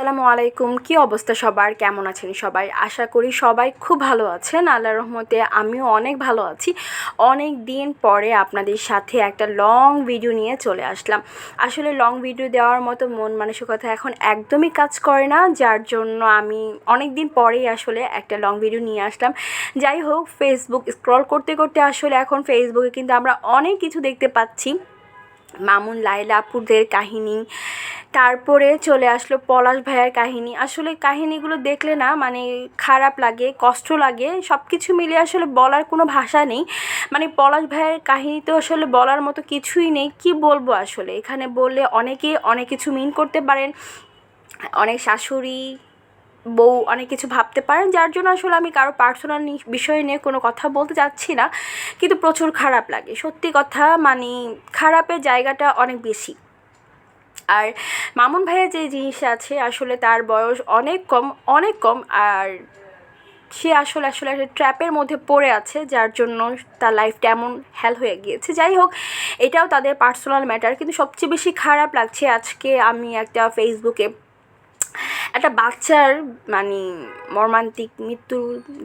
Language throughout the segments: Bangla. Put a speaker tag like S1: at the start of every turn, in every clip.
S1: আসসালামু আলাইকুম। কি অবস্থা সবার? কেমন আছেন সবাই? আশা করি সবাই খুব ভালো আছেন। আল্লাহ রহমতে আমিও অনেক ভালো আছি। অনেক দিন পরে আপনাদের সাথে একটা লং ভিডিও নিয়ে চলে আসলাম। আসলে লং ভিডিও দেওয়ার মতো মন মানসিকতা এখন একদমই কাজ করে না, যার জন্য আমি অনেক দিন পরেই আসলে একটা লং ভিডিও নিয়ে আসলাম। যাই হোক ফেসবুক স্ক্রল করতে করতে আসলে এখন ফেসবুকে কিন্তু আমরা অনেক কিছু দেখতে পাচ্ছি। মামুন লাইলা আপুদের কাহিনী তারপরে চলে আসলো পলাশ ভাইয়ার কাহিনী। আসলে কাহিনীগুলো দেখলে না মানে খারাপ লাগে, কষ্ট লাগে সব কিছু মিলে আসলে বলার কোনো ভাষা নেই। মানে পলাশ ভাইয়ের কাহিনী তো আসলে বলার মতো কিছুই নেই। কি বলব আসলে? এখানে বললে অনেকে অনেক কিছু মিন করতে পারেন। অনেক শাশুড়ি, বউ অনেক কিছু ভাবতে পারেন। যার জন্য আসলে আমি কারও পার্সোনাল বিষয় নিয়ে কোনো কথা বলতে চাচ্ছি না। কিন্তু প্রচুর খারাপ লাগে। সত্যি কথা মানে খারাপের জায়গাটা অনেক বেশি। আর মামুন ভাইয়ের যে জিনিস আছে, আসলে তার বয়স অনেক কম অনেক কম, আর সে আসলে আসলে একটা ট্র্যাপের মধ্যে পড়ে আছে, যার জন্য তার লাইফটা এমন হেল হয়ে গিয়েছে। যাই হোক, এটাও তাদের পার্সোনাল ম্যাটার কিন্তু সবচেয়ে বেশি খারাপ লাগছে আজকে আমি একটা ফেসবুকে একটা বাচ্চার মানে মর্মান্তিক মৃত্যু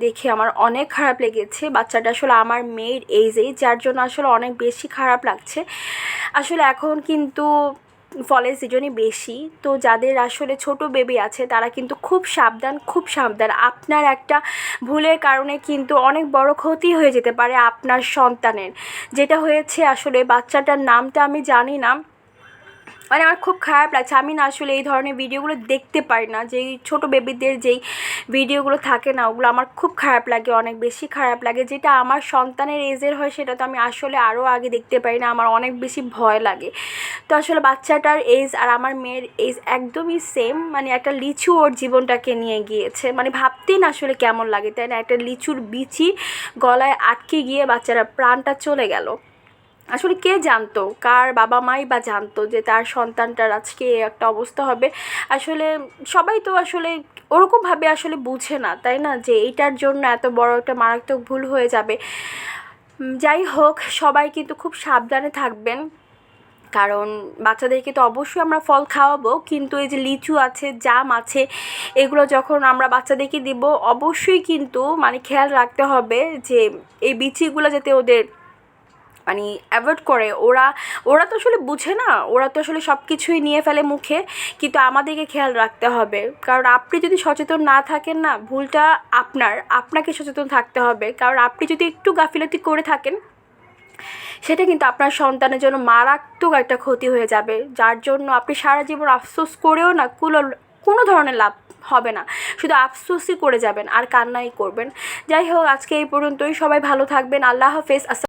S1: দেখে আমার অনেক খারাপ লেগেছে। বাচ্চাটা আসলে আমার মেয়ের এইজেই যার জন্য আসলে অনেক বেশি খারাপ লাগছে। আসলে এখন কিন্তু ফলের সিজনই বেশি। তো যাদের আসলে ছোট বেবি আছে, তারা কিন্তু খুব সাবধান খুব সাবধান। আপনার একটা ভুলের কারণে কিন্তু অনেক বড় ক্ষতি হয়ে যেতে পারে আপনার সন্তানের। যেটা হয়েছে আসলে বাচ্চাটার নামটা আমি জানি না। মানে আমার খুব খারাপ লাগছে। আমি না আসলে এই ধরনের ভিডিওগুলো দেখতে পারি না। যেই ছোটো বেবিদের যেই ভিডিওগুলো থাকে না, ওগুলো আমার খুব খারাপ লাগে, অনেক বেশি খারাপ লাগে। যেটা আমার সন্তানের এজের হয়, সেটা তো আমি আসলে আরও আগে দেখতে পারি না। আমার অনেক বেশি ভয় লাগে। তো আসলে বাচ্চাটার এজ আর আমার মেয়ের এজ একদমই সেম মানে একটা লিচু ওর জীবনটাকে নিয়ে গিয়েছে। মানে ভাবতেই না আসলে কেমন লাগে, তাই না? একটা লিচুর বিচি গলায় আটকে গিয়ে বাচ্চারা প্রাণটা চলে গেল। আসলে কে জানতো? কার বাবা মাই বা জানতো যে তার সন্তানটার আজকে একটা অবস্থা হবে? আসলে সবাই তো আসলে ওরকমভাবে আসলে বুঝে না, তাই না? যে এইটার জন্য এত বড় একটা মারাত্মক ভুল হয়ে যাবে। যাই হোক, সবাই কিন্তু খুব সাবধানে থাকবেন। কারণ বাচ্চাদেরকে তো অবশ্যই আমরা ফল খাওয়াবো, কিন্তু এই যে লিচু আছে, জাম আছে, এগুলো যখন আমরা বাচ্চাদেরকে দিব, অবশ্যই কিন্তু মানে খেয়াল রাখতে হবে যে এই বিচিগুলো যাতে ওদের মানে অ্যাভয়েড করে। ওরা ওরা তো আসলে বুঝে না। ওরা তো আসলে সব কিছুই নিয়ে ফেলে মুখে। কিন্তু আমাদেরকে খেয়াল রাখতে হবে। কারণ আপনি যদি সচেতন না থাকেন না, ভুলটা আপনার। আপনাকে সচেতন থাকতে হবে। কারণ আপনি যদি একটু গাফিলতি করে থাকেন, সেটা কিন্তু আপনার সন্তানের জন্য মারাত্মক একটা ক্ষতি হয়ে যাবে। যার জন্য আপনি সারা জীবন আফসোস করেও না কোনো কোনো ধরনের লাভ হবে না। শুধু আফসোসই করে যাবেন আর কান্নাই করবেন। যাই হোক, আজকে এই পর্যন্তই। সবাই ভালো থাকবেন। আল্লাহ হাফেজ।